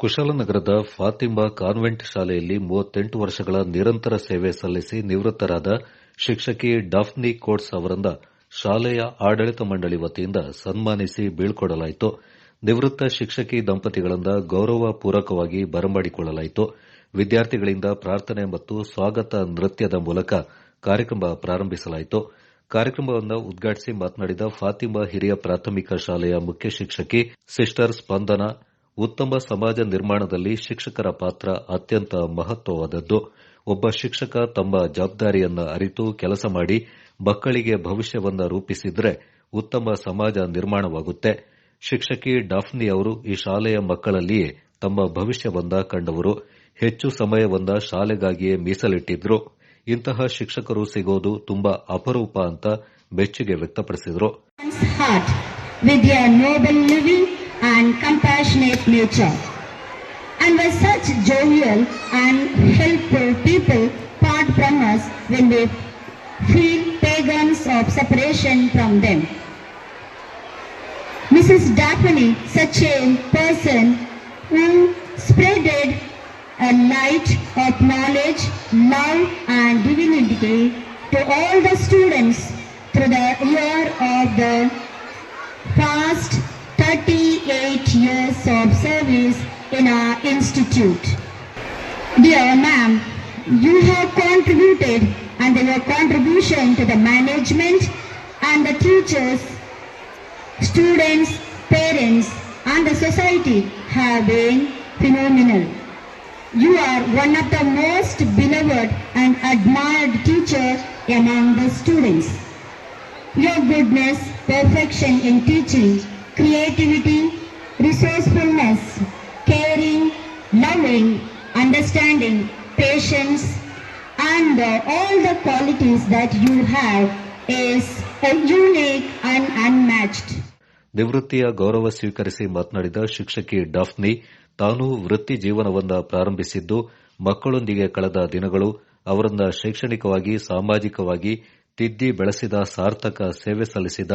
ಕುಶಾಲನಗರದ Fatima convent ಶಾಲೆಯಲ್ಲಿ ಮೂವತ್ತೆಂಟು ವರ್ಷಗಳ ನಿರಂತರ ಸೇವೆ ಸಲ್ಲಿಸಿ ನಿವೃತ್ತರಾದ ಶಿಕ್ಷಕಿ ಡಾಫ್ನಿ ಕೋಟ್ಸ್ ಅವರನ್ನ ಶಾಲೆಯ ಆಡಳಿತ ಮಂಡಳಿ ವತಿಯಿಂದ ಸನ್ಮಾನಿಸಿ ಬೀಳ್ಕೊಡಲಾಯಿತು. ನಿವೃತ್ತ ಶಿಕ್ಷಕಿ ದಂಪತಿಗಳಿಂದ ಗೌರವ ಪೂರಕವಾಗಿ ಬರಮಾಡಿಕೊಳ್ಳಲಾಯಿತು. ವಿದ್ಯಾರ್ಥಿಗಳಿಂದ ಪ್ರಾರ್ಥನೆ ಮತ್ತು ಸ್ವಾಗತ ನೃತ್ಯದ ಮೂಲಕ ಕಾರ್ಯಕ್ರಮ ಪ್ರಾರಂಭಿಸಲಾಯಿತು. ಕಾರ್ಯಕ್ರಮವನ್ನು ಉದ್ಘಾಟಿಸಿ ಮಾತನಾಡಿದ ಫಾತಿಮಾ ಹಿರಿಯ ಪ್ರಾಥಮಿಕ ಶಾಲೆಯ ಮುಖ್ಯ ಶಿಕ್ಷಕಿ ಸಿಸ್ಟರ್ ಸ್ಪಂದನ ಉತ್ತಮ ಸಮಾಜ ನಿರ್ಮಾಣದಲ್ಲಿ ಶಿಕ್ಷಕರ ಪಾತ್ರ ಅತ್ಯಂತ ಮಹತ್ವವಾದದ್ದು. ಒಬ್ಬ ಶಿಕ್ಷಕ ತಮ್ಮ ಜವಾಬ್ದಾರಿಯನ್ನು ಅರಿತು ಕೆಲಸ ಮಾಡಿ ಮಕ್ಕಳಿಗೆ ಭವಿಷ್ಯವನ್ನು ರೂಪಿಸಿದರೆ ಉತ್ತಮ ಸಮಾಜ ನಿರ್ಮಾಣವಾಗುತ್ತೆ. ಶಿಕ್ಷಕಿ ಡಾಫ್ನಿ ಅವರು ಈ ಶಾಲೆಯ ಮಕ್ಕಳಲ್ಲಿಯೇ ತಮ್ಮ ಭವಿಷ್ಯವನ್ನ ಕಂಡವರು. ಹೆಚ್ಚು ಸಮಯವನ್ನ ಶಾಲೆಗಾಗಿಯೇ ಮೀಸಲಿಟ್ಟಿದ್ರು. ಇಂತಹ ಶಿಕ್ಷಕರು ಸಿಗೋದು ತುಂಬಾ ಅಪರೂಪ ಅಂತ ಮೆಚ್ಚುಗೆ ವ್ಯಕ್ತಪಡಿಸಿದರು. And compassionate nature. And were such jovial and helpful people part from us when we feel pagans of separation from them. Mrs. Daphne, such a person who spreaded a light of knowledge, love and divinity to all the students through the year of the in our institute. Dear ma'am, you have contributed and your contribution to the management and the teachers, students, parents and the society have been phenomenal. You are one of the most beloved and admired teacher among the students. Your goodness, perfection in teaching, creativity, resourcefulness, loving, understanding, patience, and uh, all the qualities that you have is a unique and unmatched. ನಿವೃತ್ತಿಯ ಗೌರವ ಸ್ವೀಕರಿಸಿ ಮಾತನಾಡಿದ ಶಿಕ್ಷಕಿ ಡಾಫ್ನಿ ತಾನು ವೃತ್ತಿ ಜೀವನವನ್ನ ಪ್ರಾರಂಭಿಸಿದ್ದು ಮಕ್ಕಳೊಂದಿಗೆ ಕಳೆದ ದಿನಗಳು ಅವರನ್ನ ಶೈಕ್ಷಣಿಕವಾಗಿ ಸಾಮಾಜಿಕವಾಗಿ ತಿದ್ದಿ ಬೆಳೆಸಿದ ಸಾರ್ಥಕ ಸೇವೆ ಸಲ್ಲಿಸಿದ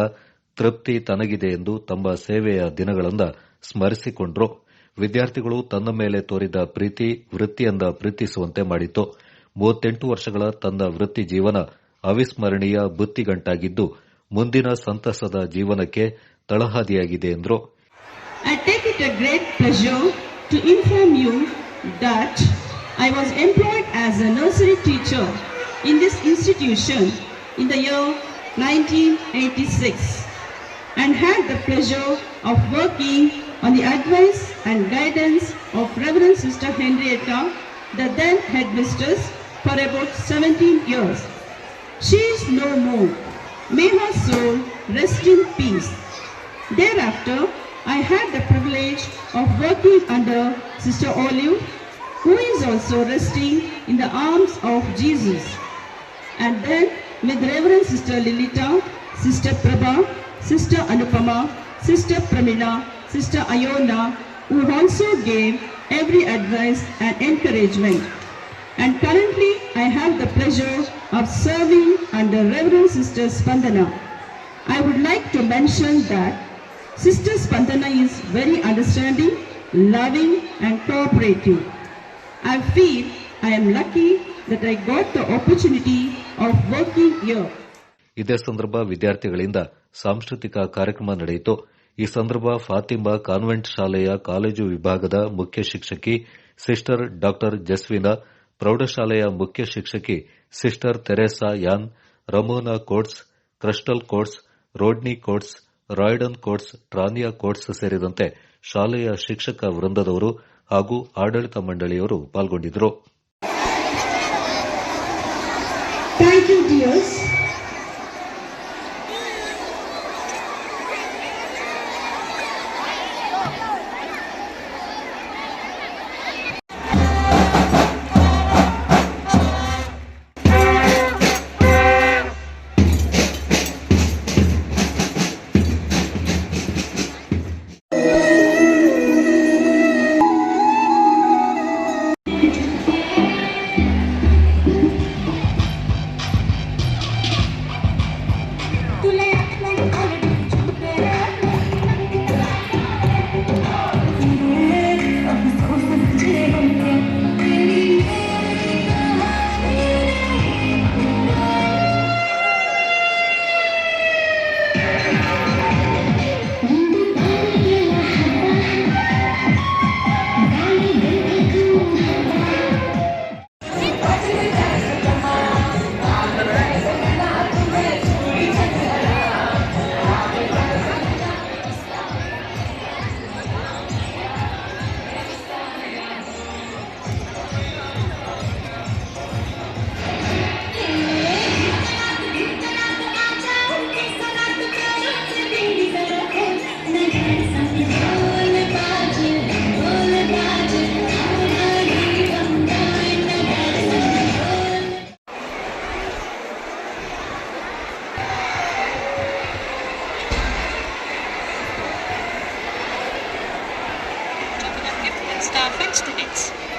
ತೃಪ್ತಿ ತನಗಿದೆ ಎಂದು ತಮ್ಮ ಸೇವೆಯ ದಿನಗಳನ್ನು ಸ್ಮರಿಸಿಕೊಂಡ್ರು ವಿದ್ಯಾರ್ಥಿಗಳು ತನ್ನ ಮೇಲೆ ತೋರಿದ ಪ್ರೀತಿ ವೃತ್ತಿಯಿಂದ ಪ್ರೀತಿಸುವಂತೆ ಮಾಡಿತು ಮೂವತ್ತೆಂಟು ವರ್ಷಗಳ ತನ್ನ ವೃತ್ತಿ ಜೀವನ ಅವಿಸ್ಮರಣೀಯ ಬುತ್ತಿಗಂಟಾಗಿದ್ದು, ಮುಂದಿನ ಸಂತಸದ ಜೀವನಕ್ಕೆ ತಳಹಾದಿಯಾಗಿದೆ ಎಂದರು. I take it a great pleasure to inform that I was employed as a nursery teacher in this institution in of working on the advice and guidance of Reverend Sister Henrietta, the then headmistress, for about 17 years. She is no more. May her soul rest in peace. Thereafter, I had the privilege of working under Sister Olive, who is also resting in the arms of Jesus. And then with Reverend Sister Lilita, Sister Prabha, Sister Anupama, Sister Pramila, Sister Ayona, who also gave every advice and encouragement. And currently, I have the pleasure of serving under Reverend Sister Spandana. I would like to mention that Sister Spandana is very understanding, loving, and cooperative. I feel I am lucky that I got the opportunity of working here. ಇದೇ ಸಂದರ್ಭ ವಿದ್ಯಾರ್ಥಿಗಳಿಂದ ಸಾಂಸ್ಕೃತಿಕ ಕಾರ್ಯಕ್ರಮ ನಡೆಯಿತು ಈ ಸಂದರ್ಭ Fatima convent ಶಾಲೆಯ college ವಿಭಾಗದ ಮುಖ್ಯ ಶಿಕ್ಷಕಿ ಸಿಸ್ಟರ್ ಡಾಕ್ಟರ್ ಜಸ್ವಿನಾ, ಪ್ರೌಢಶಾಲೆಯ ಮುಖ್ಯ ಶಿಕ್ಷಕಿ ಸಿಸ್ಟರ್ ತೆರೆಸಾ ಯಾನ್, Ramona Coates, Crystal Coates, Rodney Coates, Roydon Coates, Trania Coates ಸೇರಿದಂತೆ ಶಾಲೆಯ ಶಿಕ್ಷಕ ವೃಂದದವರು ಹಾಗೂ ಆಡಳಿತ ಮಂಡಳಿಯವರು ಪಾಲ್ಗೊಂಡಿದ್ದರು. star fetch the.